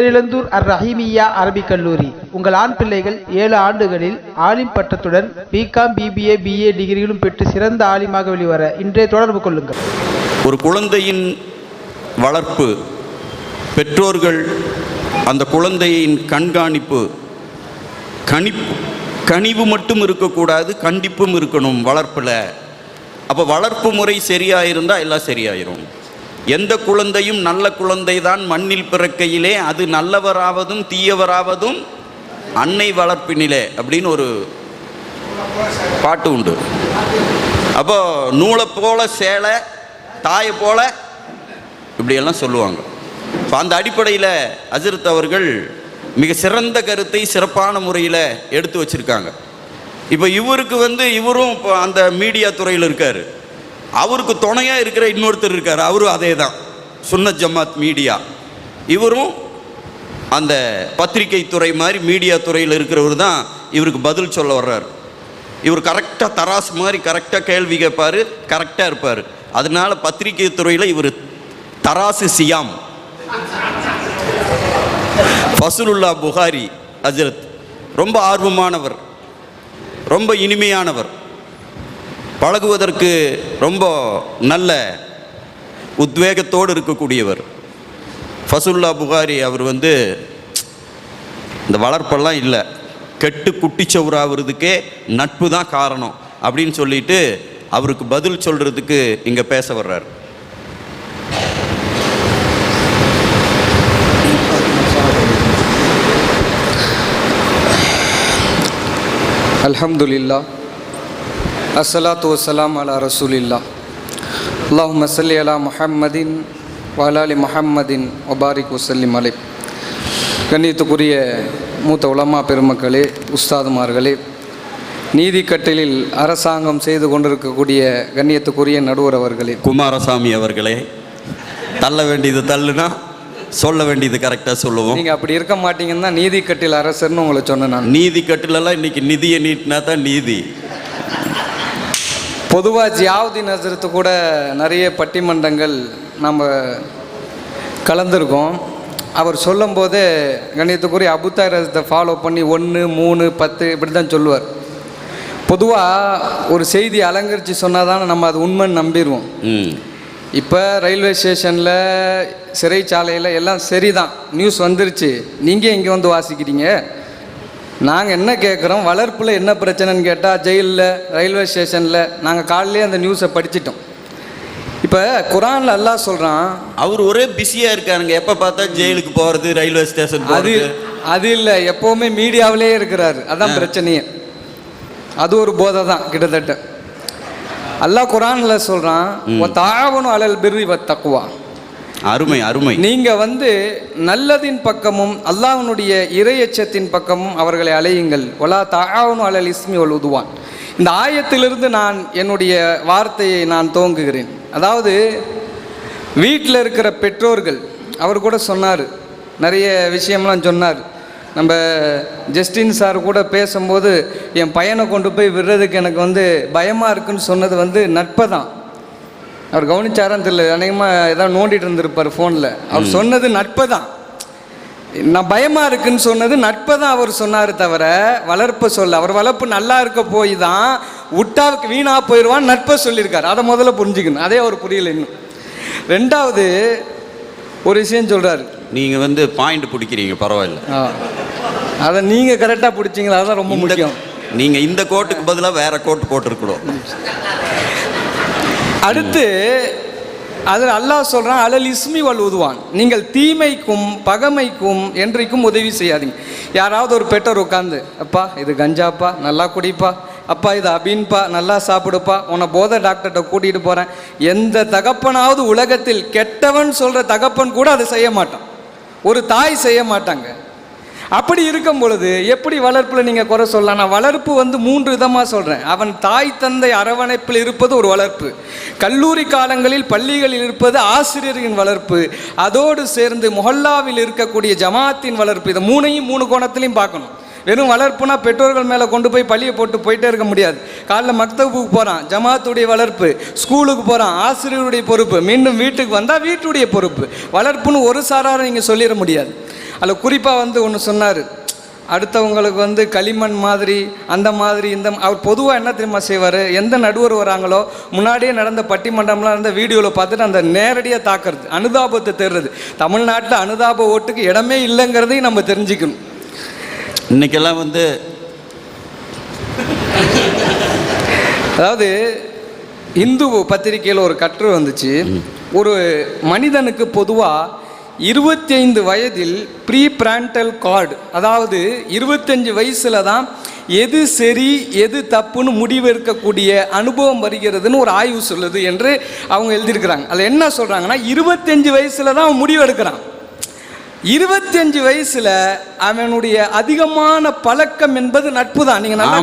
பேரிழந்தூர் அர் ரஹீமியா அரபிக் கல்லூரி. உங்கள் ஆண் பிள்ளைகள் ஏழு ஆண்டுகளில் ஆலிம் பட்டத்துடன் பிகாம் பிபிஏ பிஏ டிகிரிகளும் பெற்று சிறந்த ஆலிமாக வெளிவர இன்றைய தொடர்பு கொள்ளுங்கள். ஒரு குழந்தையின் வளர்ப்பு பெற்றோர்கள் அந்த குழந்தையின் கண்காணிப்பு கணிப்பு கனிவு மட்டும் இருக்கக்கூடாது கண்டிப்பும் இருக்கணும் வளர்ப்பில். அப்போ வளர்ப்பு முறை சரியாக இருந்தால் எல்லாம் சரியாயிரும். எந்த குழந்தையும் நல்ல குழந்தை தான் மண்ணில் பிறக்கையிலே அது நல்லவராவதும் தீயவராவதும் அன்னை வளர்ப்பினிலே அப்படின்னு ஒரு பாட்டு உண்டு. அப்போ நூலை போல சேலை தாயை போல இப்படியெல்லாம் சொல்லுவாங்க. இப்போ அந்த அடிப்படையில் அஜிரத் அவர்கள் மிக சிறந்த கருத்தை சிறப்பான முறையில் எடுத்து வச்சுருக்காங்க. இப்போ இவருக்கு வந்து இவரும் இப்போ அந்த மீடியா துறையில் இருக்கார். அவருக்கு துணையாக இருக்கிற இன்னொருத்தர் இருக்கார். அவரும் அதே தான் சுன்ன ஜமாத் மீடியா. இவரும் அந்த பத்திரிகை துறை மாதிரி மீடியா துறையில் இருக்கிறவர் தான் இவருக்கு பதில் சொல்ல வர்றார். இவர் கரெக்டாக தராசு மாதிரி கரெக்டாக கேள்வி கேட்பார் கரெக்டாக இருப்பார். அதனால பத்திரிகை துறையில் இவர் தராசு சியாம். ஃபசுலுல்லா புகாரி ஹஜரத். ரொம்ப ஆர்வமானவர். ரொம்ப இனிமையானவர். பழகுவதற்கு ரொம்ப நல்ல உத்வேகத்தோடு இருக்கக்கூடியவர். ஃபசுல்லா புகாரி அவர் வந்து இந்த வளர்ப்பெல்லாம் இல்லை. கெட்டு குட்டிச்சவுறாகிறதுக்கே நட்பு தான் காரணம் அப்படின்னு சொல்லிட்டு அவருக்கு பதில் சொல்கிறதுக்கு இங்கே பேச வர்றார். அல்ஹம்துலில்லா அஸ்ஸலாத்து வஸ்ஸலாம் அலா ரசூலில்லா அல்லாஹும்ம ஸல்லி அலா முஹம்மதின் வலாலி முஹம்மதின் வபாரிக் வசல்லிம் அலை கண்ணியத்துக்குரிய மூத்த உலமா பெருமக்களே உஸ்தாதுமார்களே நீதிக்கட்டிலில் அரசாங்கம் செய்து கொண்டிருக்கக்கூடிய கண்ணியத்துக்குரிய நடுவர் அவர்களே. குமாரசாமி அவர்களே தள்ள வேண்டியது தள்ளுனா சொல்ல வேண்டியது கரெக்டாக சொல்லுவோம். நீங்கள் அப்படி இருக்க மாட்டீங்கன்னு நீதிக்கட்டில் அரசர்னு உங்களை சொன்னேன் நான். நீதி கட்டிலெல்லாம் இன்னைக்கு நிதியை நீட்டினா தான் நீதி. பொதுவாக ஜியாவுதீன் ஹசரத்து கூட நிறைய பட்டிமன்றங்கள் நம்ம கலந்துருக்கோம். அவர் சொல்லும்போது கணியத்துக்குரிய அபுத்தார் ஹசரத்தை ஃபாலோ பண்ணி ஒன்று மூணு பத்து இப்படி தான் சொல்லுவார். பொதுவாக ஒரு செய்தி அலங்கரித்து சொன்னால் தானே நம்ம அது உண்மைன்னு நம்பிடுவோம் இப்போ ரயில்வே ஸ்டேஷனில் சிறைச்சாலையில் எல்லாம் சரிதான். நியூஸ் வந்துருச்சு. நீங்கள் இங்கே வந்து வாசிக்கிறீங்க? நாங்கள் என்ன கேட்குறோம் வளர்ப்பில் என்ன பிரச்சனைன்னு கேட்டால் ஜெயிலில் ரயில்வே ஸ்டேஷனில் நாங்கள் காலையிலே அந்த நியூஸை படிச்சிட்டோம். இப்போ குரானில் அல்லாஹ் சொல்கிறான் அவர் ஒரே பிஸியாக இருக்காருங்க. எப்போ பார்த்தா ஜெயிலுக்கு போகிறது ரயில்வே ஸ்டேஷன் அது அது இல்லை. எப்போவுமே மீடியாவிலே இருக்கிறாரு. அதான் பிரச்சனையே. அது ஒரு போதை தான் கிட்டத்தட்ட. அல்லாஹ் குரானில் சொல்கிறான் தாவணும் அலல் பிர்ரி வ தக்குவா அருமை அருமை. நீங்கள் வந்து நல்லதின் பக்கமும் அல்லாஹ்வினுடைய இறையச்சத்தின் பக்கமும் அவர்களை அலையுங்கள். ஒலா தாவனு அலல் இஸ்மி ஒல் உதுவான். இந்த ஆயத்திலிருந்து நான் என்னுடைய வார்த்தையை நான் துவங்குகிறேன். அதாவது வீட்டில் இருக்கிற பெற்றோர்கள் அவர் கூட சொன்னார். நிறைய விஷயம்லாம் சொன்னார். நம்ம ஜஸ்டின் சார் கூட பேசும்போது என் பையனை கொண்டு போய் விடுறதுக்கு எனக்கு வந்து பயமாக இருக்குன்னு சொன்னது வந்து நட்பை தான். அவர் கவனிச்சாரான்னு தெரியல. அநேகமாக ஏதாவது நோண்டிட்டு இருந்திருப்பார் ஃபோனில் அவர் சொன்னது நட்பை தான் நான் பயமாக இருக்குன்னு சொன்னது நட்பை தான் அவர் சொன்னார் தவிர வளர்ப்பை சொல்ல. அவர் வளர்ப்பு நல்லா இருக்க போய் தான் விட்டாவுக்கு வீணாக போயிடுவான் நட்பை சொல்லியிருக்காரு. அதை முதல்ல புரிஞ்சுக்கணும். அதே அவர் புரியல இன்னும். ரெண்டாவது ஒரு விஷயம் சொல்கிறாரு நீங்கள் வந்து பாயிண்ட் பிடிக்கிறீங்க பரவாயில்ல. அதை நீங்கள் கரெக்டாக பிடிச்சிங்களா? அதுதான் ரொம்ப முக்கியம். நீங்கள் இந்த கோட்டுக்கு பதிலாக வேற கோட்டு போட்டிருக்கணும். அடுத்து அதில் அல்லாஹ் சொல்கிறான் அலல் இஸ்மி வல் உதுவான். நீங்கள் தீமைக்கும் பகமைக்கும் என்றைக்கும் உதவி செய்யாதீங்க. யாராவது ஒரு பெற்றோர் உட்காந்து அப்பா இது கஞ்சாப்பா நல்லா குடிப்பா. அப்பா இது அபின்பா நல்லா சாப்பிடுப்பா. உன்னை போதை டாக்டர்கிட்ட கூட்டிகிட்டு போகிறேன் எந்த தகப்பனாவது உலகத்தில் கெட்டவன் சொல்கிற தகப்பன் கூட அதை செய்ய மாட்டான். ஒரு தாய் செய்ய மாட்டாங்க. அப்படி இருக்கும் பொழுது எப்படி வளர்ப்பில் நீங்கள் குறை சொல்லலாம் நான் வளர்ப்பு வந்து மூன்று விதமாக சொல்கிறேன் அவன் தாய் தந்தை அரவணைப்பில் இருப்பது ஒரு வளர்ப்பு. கல்லூரி காலங்களில் பள்ளிகளில் இருப்பது ஆசிரியரின் வளர்ப்பு. அதோடு சேர்ந்து மொஹல்லாவில் இருக்கக்கூடிய ஜமாத்தின் வளர்ப்பு. இதை மூணையும் மூணு கோணத்திலையும் பார்க்கணும். வெறும் வளர்ப்புனா பெற்றோர்கள் மேலே கொண்டு போய் பள்ளியை போட்டு போயிட்டே இருக்க முடியாது. காலைல மக்தபுக்கு போகிறான் ஜமாத்துடைய வளர்ப்பு. ஸ்கூலுக்கு போகிறான் ஆசிரியருடைய பொறுப்பு. மீண்டும் வீட்டுக்கு வந்தால் வீட்டுடைய பொறுப்பு. வளர்ப்புன்னு ஒரு சாராரை நீங்கள் சொல்லிட முடியாது. அதில் குறிப்பாக வந்து ஒன்று சொன்னார். அடுத்தவங்களுக்கு வந்து களிமண் மாதிரி அந்த மாதிரி இந்த அவர் பொதுவாக என்ன தெரியுமா செய்வார்? எந்த நடுவர் வராங்களோ முன்னாடியே நடந்த பட்டிமன்றம்லாம் இருந்த வீடியோவில் பார்த்துட்டு அந்த நேரடியாக தாக்குறது அனுதாபத்தை தேடுறது. தமிழ்நாட்டில் அனுதாப ஓட்டுக்கு இடமே இல்லைங்கிறதையும் நம்ம தெரிஞ்சுக்கணும். இன்னைக்கெல்லாம் வந்து அதாவது இந்து பத்திரிகையில் ஒரு கட்டுரை வந்துச்சு. ஒரு மனிதனுக்கு பொதுவாக இருபத்தி ஐந்து வயதில் ப்ரீ பிராண்டல் கார்டு அதாவது இருபத்தஞ்சு வயசில் தான் எது சரி எது தப்புன்னு முடிவெடுக்கக்கூடிய அனுபவம் வருகிறதுன்னு ஒரு ஆய்வு சொல்லுது என்று அவங்க எழுதியிருக்கிறாங்க. அதில் என்ன சொல்கிறாங்கன்னா இருபத்தஞ்சு வயசில் தான் அவன் முடிவெடுக்கிறான். இருபத்தஞ்சு வயசுல அவனுடைய அதிகமான பழக்கம் என்பது நட்பு தான் நீங்க நல்லா.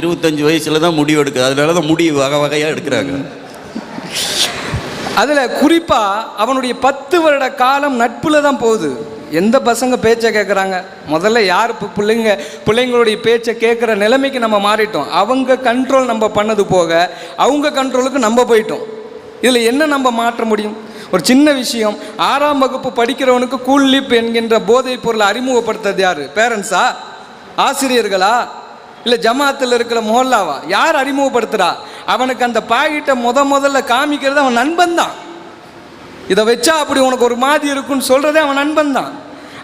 இருபத்தஞ்சு வயசுல தான் முடிவு எடுக்குது அதனால தான் முடிவு வகை வகையாக எடுக்கிறாங்க. அதில் குறிப்பாக அவனுடைய பத்து வருட காலம் நட்புல தான் போகுது. எந்த பசங்க பேச்சை கேட்குறாங்க முதல்ல யார் இப்போ பிள்ளைங்க பிள்ளைங்களுடைய பேச்சை கேட்குற நிலைமைக்கு நம்ம மாறிட்டோம். அவங்க கண்ட்ரோல் நம்ம பண்ணது போக அவங்க கண்ட்ரோலுக்கு நம்ம போயிட்டோம். இதில் என்ன நம்ம மாற்ற முடியும்? ஒரு சின்ன விஷயம் ஆறாம் வகுப்பு படிக்கிறவனுக்கு கூல் லீப் என்கின்ற போதைப் பொருளை அறிமுகப்படுத்துறது யார்? பேரண்ட்ஸா ஆசிரியர்களா? இல்லை ஜமாத்தில் இருக்கிற மொஹல்லாவா யார் அறிமுகப்படுத்துகிறா அவனுக்கு அந்த பாக்கெட்டை முத முதல்ல காமிக்கிறது அவன் நண்பன் தான் இதை வச்சா அப்படி உனக்கு ஒரு மாதிரி இருக்குன்னு சொல்கிறதே அவன் நண்பன் தான்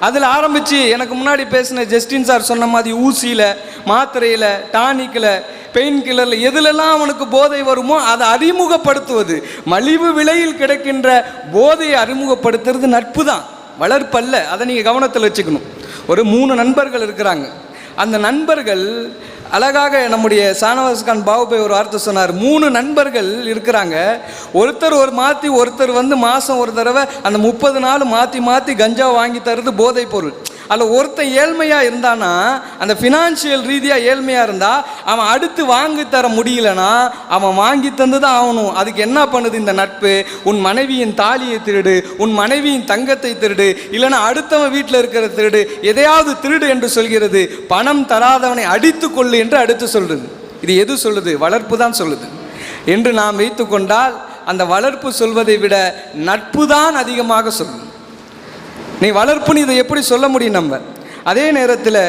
அதில் ஆரம்பித்து எனக்கு முன்னாடி பேசின ஜஸ்டின் சார் சொன்ன மாதிரி ஊசியில் மாத்திரையில் டானிக்கில் பெயின் கில்லரில் எதுலெல்லாம் அவனுக்கு போதை வருமோ அதை அறிமுகப்படுத்துவது. மலிவு விலையில் கிடைக்கின்ற போதையை அறிமுகப்படுத்துறது நட்பு தான் வளர்ப்பல்ல அதை நீங்கள் கவனத்தில் வச்சுக்கணும். ஒரு மூணு நண்பர்கள் இருக்கிறாங்க. அந்த நண்பர்கள் அழகாக நம்முடைய சானவாஸ் கான் பாபுபை ஒரு வார்த்தை சொன்னார். மூணு நண்பர்கள் இருக்கிறாங்க. ஒருத்தர் ஒரு மாற்றி ஒருத்தர் வந்து மாதம் ஒரு தடவை அந்த முப்பது நாள் மாற்றி மாற்றி கஞ்சா வாங்கி தருது போதைப் பொருள். அதில் ஒருத்தன் ஏழ்மையாக இருந்தானா அந்த ஃபினான்ஷியல் ரீதியாக ஏழ்மையாக இருந்தால் அவன் அடுத்து வாங்கி தர முடியலனா அவன் வாங்கி தந்து தான் ஆகணும். அதுக்கு என்ன பண்ணுது இந்த நட்பு? உன் மனைவியின் தாலியை திருடு உன் மனைவியின் தங்கத்தை திருடு இல்லைன்னா அடுத்தவன் வீட்டில் இருக்கிற திருடு எதையாவது திருடு என்று சொல்கிறது. பணம் தராதவனை அடித்து கொள்ளு என்று அடுத்து சொல்கிறது இது எது சொல்லுது? வளர்ப்பு தான் சொல்லுது. என்று நாம் வைத்துக்கொண்டால் அந்த வளர்ப்பு சொல்வதை விட நட்பு தான் அதிகமாக சொல்லும் நீ வளர்ப்புன்னு இதை எப்படி சொல்ல முடியும் நம்ம? அதே நேரத்தில்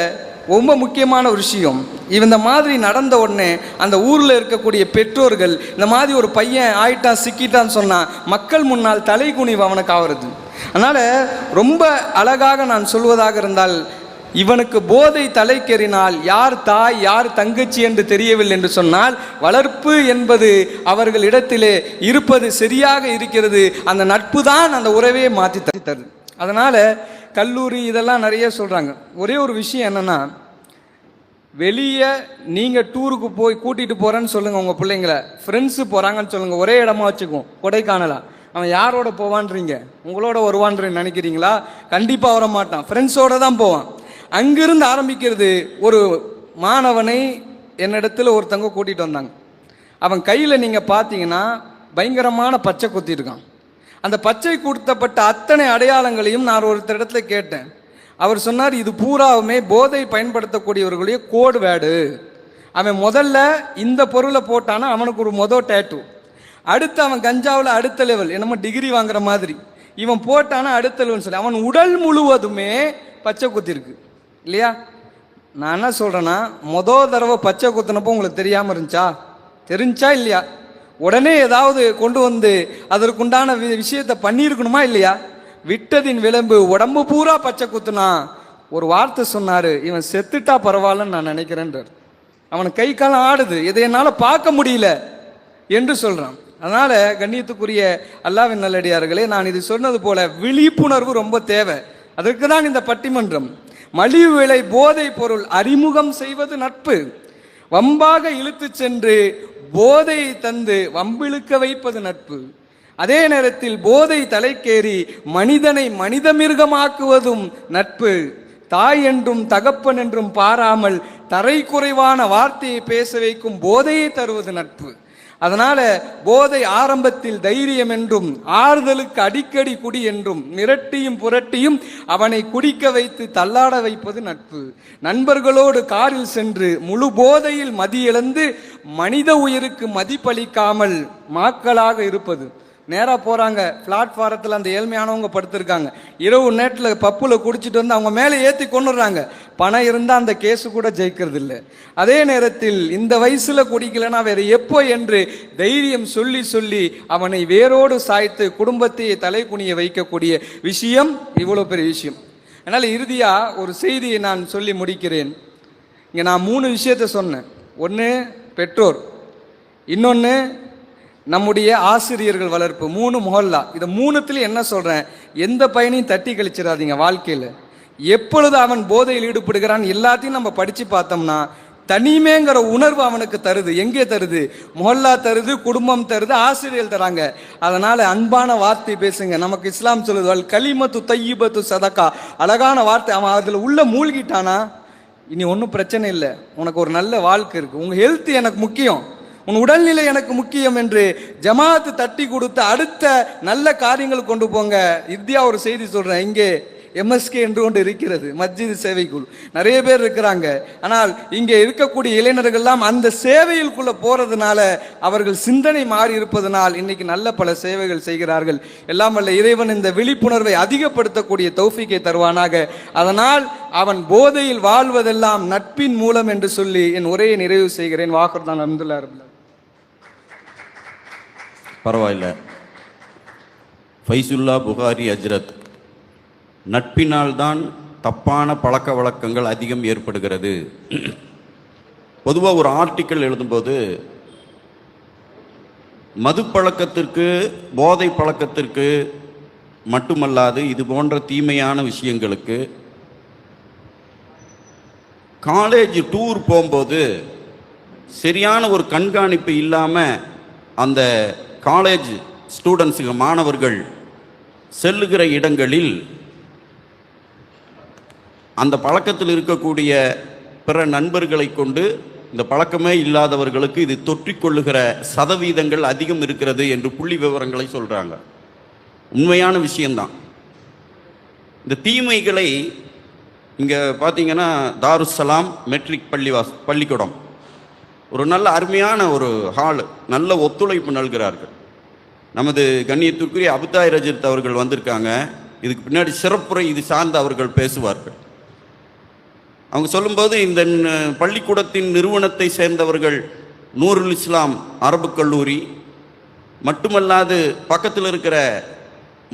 ரொம்ப முக்கியமான ஒரு விஷயம் இந்த மாதிரி நடந்த உடனே அந்த ஊரில் இருக்கக்கூடிய பெற்றோர்கள் இந்த மாதிரி ஒரு பையன் ஆயிட்டான் சிக்கிட்டான்னு சொன்னால் மக்கள் முன்னால் தலைகுனிவு அவனுக்கு ஆகிறது அதனால் ரொம்ப அழகாக நான் சொல்வதாக இருந்தால் இவனுக்கு போதை தலைக்கேறினால் யார் தாய் யார் தங்கச்சி என்று தெரியவில்லை என்று சொன்னால் வளர்ப்பு என்பது அவர்கள் இடத்திலே இருப்பது சரியாக இருக்கிறது அந்த நட்பு தான் அந்த உறவையே மாற்றி தருது. அதனால் கல்லூரி இதெல்லாம் நிறைய சொல்கிறாங்க ஒரே ஒரு விஷயம் என்னென்னா வெளியே நீங்கள் டூருக்கு போய் கூட்டிகிட்டு போகிறேன்னு சொல்லுங்கள் உங்கள் பிள்ளைங்கள. ஃப்ரெண்ட்ஸு போகிறாங்கன்னு சொல்லுங்கள் ஒரே இடமா வச்சுக்குவோம். கொடைக்கானலா. அவன் யாரோட போவான்றீங்க? உங்களோட வருவான்றீங்க நினைக்கிறீங்களா? கண்டிப்பாக வர மாட்டான் ஃப்ரெண்ட்ஸோட தான் போவான். அங்கிருந்து ஆரம்பிக்கிறது ஒரு மாணவனை என்னிடத்தில் ஒருத்தங்க கூட்டிகிட்டு வந்தாங்க. அவன் கையில் நீங்கள் பார்த்தீங்கன்னா பயங்கரமான பச்சை குத்திருக்கான் அந்த பச்சை கூட்டப்பட்ட அத்தனை அடையாளங்களையும் நான் ஒருத்தர் இடத்துல கேட்டேன். அவர் சொன்னார் இது பூராவுமே போதை பயன்படுத்தக்கூடியவர்களுடைய கோடு வேடு. அவன் முதல்ல இந்த பொருளை போட்டானா அவனுக்கு ஒரு மொதல் டேட்டு அடுத்து அவன் கஞ்சாவில் அடுத்த லெவல் என்னமோ டிகிரி வாங்குற மாதிரி. இவன் போட்டானா அடுத்த லெவல்னு சொல்லி. அவன் உடல் முழுவதுமே பச்சை குத்திருக்கு இல்லையா? நான் என்ன சொல்கிறேன்னா மொதல் தடவை பச்சை குத்துனப்போ உங்களுக்கு தெரியாமல் இருந்துச்சா? தெரிஞ்சா இல்லையா? உடனே ஏதாவது கொண்டு வந்து அதற்குண்டான வி- விஷயத்தை பண்ணியிருக்கணுமா இல்லையா? விட்டதின் விளம்பு உடம்பு பூரா பச்சை குத்துனா ஒரு வார்த்தை சொன்னாரு இவன் செத்துட்டா பரவாயில்லன்னு நான் நினைக்கிறேன்றார். அவன் கை காலம் ஆடுது இதை என்னால் பார்க்க முடியல என்று சொல்கிறான் அதனால் கண்ணியத்துக்குரிய அல்லாவின் நல்லடியார்களே நான் இது சொன்னது போல விழிப்புணர்வு ரொம்ப தேவை. அதற்கு தான் இந்த பட்டிமன்றம். மலிவு விலை போதை பொருள் அறிமுகம் செய்வது நட்பு. வம்பாக இழுத்து சென்று போதை தந்து வம்பிழுக்க வைப்பது நட்பு. அதே நேரத்தில் போதை தலைக்கேறி மனிதனை மனித மிருகமாக்குவதும் நட்பு. தாய் என்றும் தகப்பன் என்றும் பாராமல் தரை குறைவான வார்த்தையை பேச வைக்கும் போதையை தருவது நட்பு. அதனால போதை ஆரம்பத்தில் தைரியம் என்றும் ஆறுதலுக்கு அடிக்கடி குடி என்றும் மிரட்டியும் புரட்டியும் அவனை குடிக்க வைத்து தள்ளாட வைப்பது நட்பு. நண்பர்களோடு காரில் சென்று முழு போதையில் மதியிழந்து மனித உயிருக்கு மதிப்பளிக்காமல் மாக்களாக இருப்பது. நேராக போகிறாங்க பிளாட்ஃபாரத்தில் அந்த ஏழ்மையானவங்க படுத்திருக்காங்க. இரவு நேரத்தில் பப்பில் குடிச்சிட்டு வந்து அவங்க மேலே ஏற்றி கொண்டுடுறாங்க பணம் இருந்தால் அந்த கேஸு கூட ஜெயிக்கிறது இல்லை அதே நேரத்தில் இந்த வயசில் குடிக்கலன்னா வேறு எப்போ என்று தைரியம் சொல்லி சொல்லி அவனை வேரோடு சாய்த்து குடும்பத்தை தலை குனிய வைக்கக்கூடிய விஷயம் இவ்வளோ பெரிய விஷயம். அதனால் இறுதியாக ஒரு செய்தியை நான் சொல்லி முடிக்கிறேன். இங்கே நான் மூணு விஷயத்தை சொன்னேன். ஒன்று பெற்றோர். இன்னொன்று நம்முடைய ஆசிரியர்கள் வளர்ப்பு மூணு முகல்லா. இதை மூணுத்துல என்ன சொல்கிறேன் எந்த பையனையும் தட்டி கழிச்சிடாதீங்க வாழ்க்கையில். எப்பொழுது அவன் போதையில் ஈடுபடுகிறான் எல்லாத்தையும் நம்ம படித்து பார்த்தோம்னா தனிமேங்கிற உணர்வு அவனுக்கு தருது. எங்கே தருது? மொஹல்லா தருது குடும்பம் தருது ஆசிரியர்கள் தராங்க. அதனால அன்பான வார்த்தை பேசுங்க. நமக்கு இஸ்லாம் சொல்லுது "வல் கலிமத்து தையிபத்து சதக்கா. அழகான வார்த்தை. அவன் அதில் உள்ள மூழ்கிட்டானா? இனி ஒன்றும் பிரச்சனை இல்லை. உனக்கு ஒரு நல்ல வாழ்க்கை இருக்கு. உங்க ஹெல்த் எனக்கு முக்கியம். உன் உடல்நிலை எனக்கு முக்கியம் என்று ஜமாத்து தட்டி கொடுத்த அடுத்த நல்ல காரியங்கள் கொண்டு போங்க. இந்தியா ஒரு செய்தி சொல்றேன். இங்கே எம்எஸ்கே என்று ஒன்று இருக்கிறது மஸ்ஜித் சேவைக்குள். நிறைய பேர் இருக்கிறாங்க. ஆனால் இங்கே இருக்கக்கூடிய இளைஞர்கள்லாம் அந்த சேவையில்குள்ளே போகிறதுனால அவர்கள் சிந்தனை மாறி இருப்பதனால் இன்னைக்கு நல்ல பல சேவைகள் செய்கிறார்கள். எல்லாம் வல்ல இறைவன் இந்த விழிப்புணர்வை அதிகப்படுத்தக்கூடிய தௌஃபிக்கை தருவானாக. அதனால் அவன் போதையில் வாழ்வதெல்லாம் நட்பின் மூலம் என்று சொல்லி என் உரையை நிறைவு செய்கிறேன். வாக்குதான் அஹமதுல்லா பரவாயில்ல. ஃபைசுல்லா புகாரி அஜ்ரத் நட்பினால்தான் தப்பான பழக்க வழக்கங்கள் அதிகம் ஏற்படுகிறது. பொதுவாக ஒரு ஆர்டிக்கல் எழுதும்போது மது பழக்கத்திற்கு போதை பழக்கத்திற்கு மட்டுமல்லாது இது போன்ற தீமையான விஷயங்களுக்கு காலேஜ் டூர் போகும்போது சரியான ஒரு கண்காணிப்பு இல்லாமல் அந்த காலேஜ் ஸ்டூடெண்ட்ஸுக்கு மாணவர்கள் செல்லுகிற இடங்களில் அந்த பழக்கத்தில் இருக்கக்கூடிய பிற நண்பர்களை கொண்டு இந்த பழக்கமே இல்லாதவர்களுக்கு இது தொற்றிக்கொள்ளுகிற சதவீதங்கள் அதிகம் இருக்கிறது என்று புள்ளி விவரங்களை சொல்கிறாங்க உண்மையான விஷயம்தான். இந்த தீமைகளை இங்கே பார்த்தீங்கன்னா தாருஸ்ஸலாம் மெட்ரிக் பள்ளிவாஸ் பள்ளிக்கூடம். ஒரு நல்ல அருமையான ஒரு ஹால் நல்ல ஒத்துழைப்பு நல்கிறார்கள். நமது கண்ணியத்திற்குரிய அபுதாய் ரஜித் அவர்கள் வந்திருக்காங்க. இதுக்கு பின்னாடி சிறப்புரை இது சார்ந்து அவர்கள் பேசுவார்கள். அவங்க சொல்லும்போது இந்த பள்ளிக்கூடத்தின் நிறுவனத்தை சேர்ந்தவர்கள் நூருல் இஸ்லாம் அரபு கல்லூரி மட்டுமல்லாது பக்கத்தில் இருக்கிற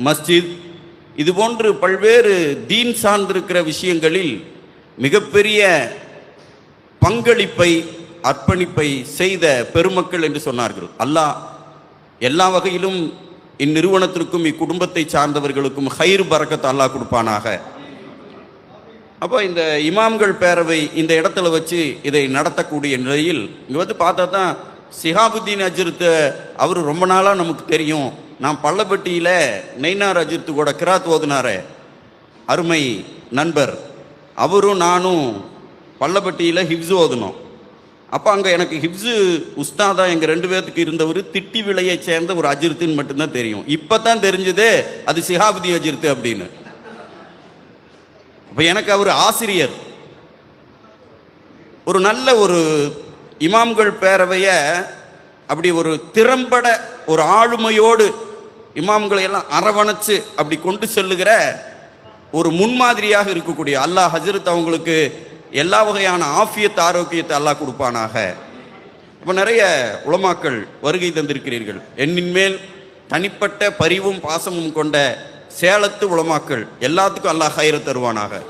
மஸ்ஜித் இது போன்று பல்வேறு தீன் சார்ந்திருக்கிற விஷயங்களில் மிகப்பெரிய பங்களிப்பை அர்ப்பணிப்பை செய்த பெருமக்கள் என்று சொன்னார்கள். அல்லாஹ் எல்லா வகையிலும் இந்நிறுவனத்திற்கும் இக்குடும்பத்தை சார்ந்தவர்களுக்கும் ஹைர் பறக்கத்தை அல்லாஹ் கொடுப்பானாக. அப்போ இந்த இமாம்கள் பேரவை இந்த இடத்துல வச்சு இதை நடத்தக்கூடிய நிலையில் இங்கே வந்து பார்த்தா தான் சிஹாபுத்தீன் அஜிர்த்து அவர் ரொம்ப நாளாக நமக்கு தெரியும். நான் பள்ளப்பட்டியில் நெய்னார் அஜித்து கூட கிராத் ஓதுனாரே. அருமை நண்பர். அவரும் நானும் பள்ளப்பட்டியில் ஹிப்ஸு ஓதுனோம். அப்போ அங்கே எனக்கு ஹிப்ஸு உஸ்தாதா எங்கள் ரெண்டு பேர்த்துக்கு இருந்தவர் திட்டி விலையை சேர்ந்த ஒரு அஜிர்த்துன்னு மட்டும்தான் தெரியும். இப்போ தான் தெரிஞ்சது அது சிஹாபுதி அஜிர்த்து அப்படின்னு. அப்போ எனக்கு அவர் ஆசிரியர். ஒரு நல்ல ஒரு இமாம்கள் பேரவையை அப்படி ஒரு திறம்பட ஒரு ஆளுமையோடு இமாம்களை எல்லாம் அரவணைச்சு அப்படி கொண்டு செல்லுகிற ஒரு முன்மாதிரியாக இருக்கக்கூடிய அல்லாஹ் ஹஜரத் அவங்களுக்கு எல்லா வகையான ஆஃபியத் ஆரோக்கியத்தை அல்லாஹ் கொடுப்பானாக. இப்போ நிறைய உலமாக்கள் வருகை தந்திருக்கிறீர்கள். என்னின் மேல் தனிப்பட்ட பரிவும் பாசமும் கொண்ட சேலத்து உலமாக்கள் எல்லாத்துக்கும் அல்லாஹ் ஹயர தருவானாக.